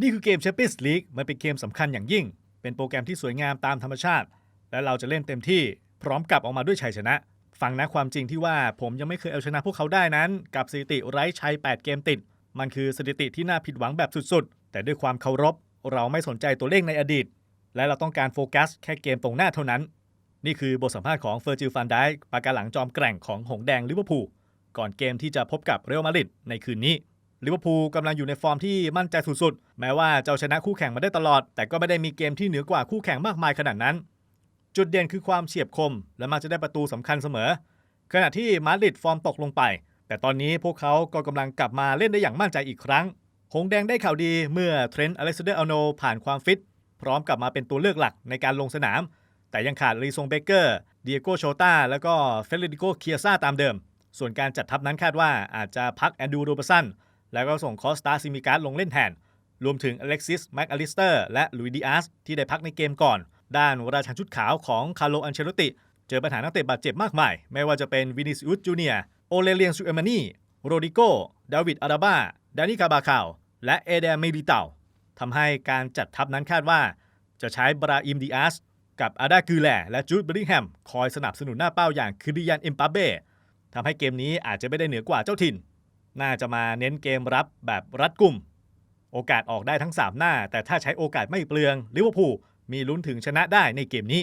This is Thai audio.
นี่คือเกมแชมเปี้ยนส์ลีกมันเป็นเกมสำคัญอย่างยิ่ง เป็นโปรแกรมที่สวยงามตามธรรมชาติ และเราจะเล่นเต็มที่พร้อมกลับออกมาด้วยชัยชนะ ฟังนะความจริงที่ว่าผมยังไม่เคยเอาชนะพวกเขาได้นั้น กับสถิติไร้ชัย 8 เกมติด มันคือสถิติที่น่าผิดหวังแบบสุดๆ แต่ด้วยความเคารพ เราไม่สนใจตัวเลขในอดีต และเราต้องการโฟกัสแค่เกมตรงหน้าเท่านั้น นี่คือบทสัมภาษณ์ของเฟอร์จิลฟันไดค์ปากกาหลังจอมแกร่งของหงแดงลิเวอร์พูลก่อนเกมที่จะพบกับเรอัลมาดริดในคืนนี้ ลิเวอร์พูลกำลังอยู่ในฟอร์มที่มั่นใจสุดๆ แม้ว่าจะเอาชนะคู่แข่งมาได้ตลอด แต่ก็ไม่ได้มีเกมที่เหนือกว่าคู่แข่งมากมายขนาดนั้น จุดเด่นคือความเฉียบคม และมักจะได้ประตูสำคัญเสมอ ขณะที่มาดริดฟอร์มตกลงไป แต่ตอนนี้พวกเขาก็กำลังกลับมาเล่นได้อย่างมั่นใจอีกครั้ง หงแดงได้ข่าวดีเมื่อเทรนต์อเล็กซานเดอร์อาโนผ่านความฟิต พร้อมกลับมาเป็นตัวเลือกหลักในการลงสนาม แต่ยังขาดรีซงเบเกอร์เดียโกโชตาแล้วก็เฟเดริโกเคียซ่าตามเดิม ส่วนการจัดทัพนั้นคาดว่าอาจจะพักแอนดูโรเบสัน แล้วก็ส่งคอสตาซิมิการ์ดลงเล่นแทน รวมถึงอเล็กซิสแม็กอลิสเตอร์และลุยดิอาสที่ได้พักในเกมก่อน ด้านราชันชุดขาวของคาร์โลอันเชลติ เจอปัญหานักเตะบาดเจ็บมากมาย ไม่ว่าจะเป็นวินิซิอุสจูเนียโอเลเลียนซูเอมานีโรดิโกดาวิดอาราบาดานิคาบาคาวและเอเดเมดิเตาทำให้การจัดทัพนั้นคาดว่า จะใช้บราอิมดิอาสกับอาดากือแลและจูดเบริงแฮมคอยสนับสนุนหน้าเป้าอย่างคิริยันเอ็มปาเบ้ทำให้เกมนี้อาจจะไม่ได้เหนือกว่าเจ้าถิ่น น่าจะมาเน้นเกมรับแบบรัดกุม โอกาสออกได้ทั้ง 3 หน้า แต่ถ้าใช้โอกาสไม่เปลืองลิเวอร์พูลมีลุ้นถึงชนะได้ในเกมนี้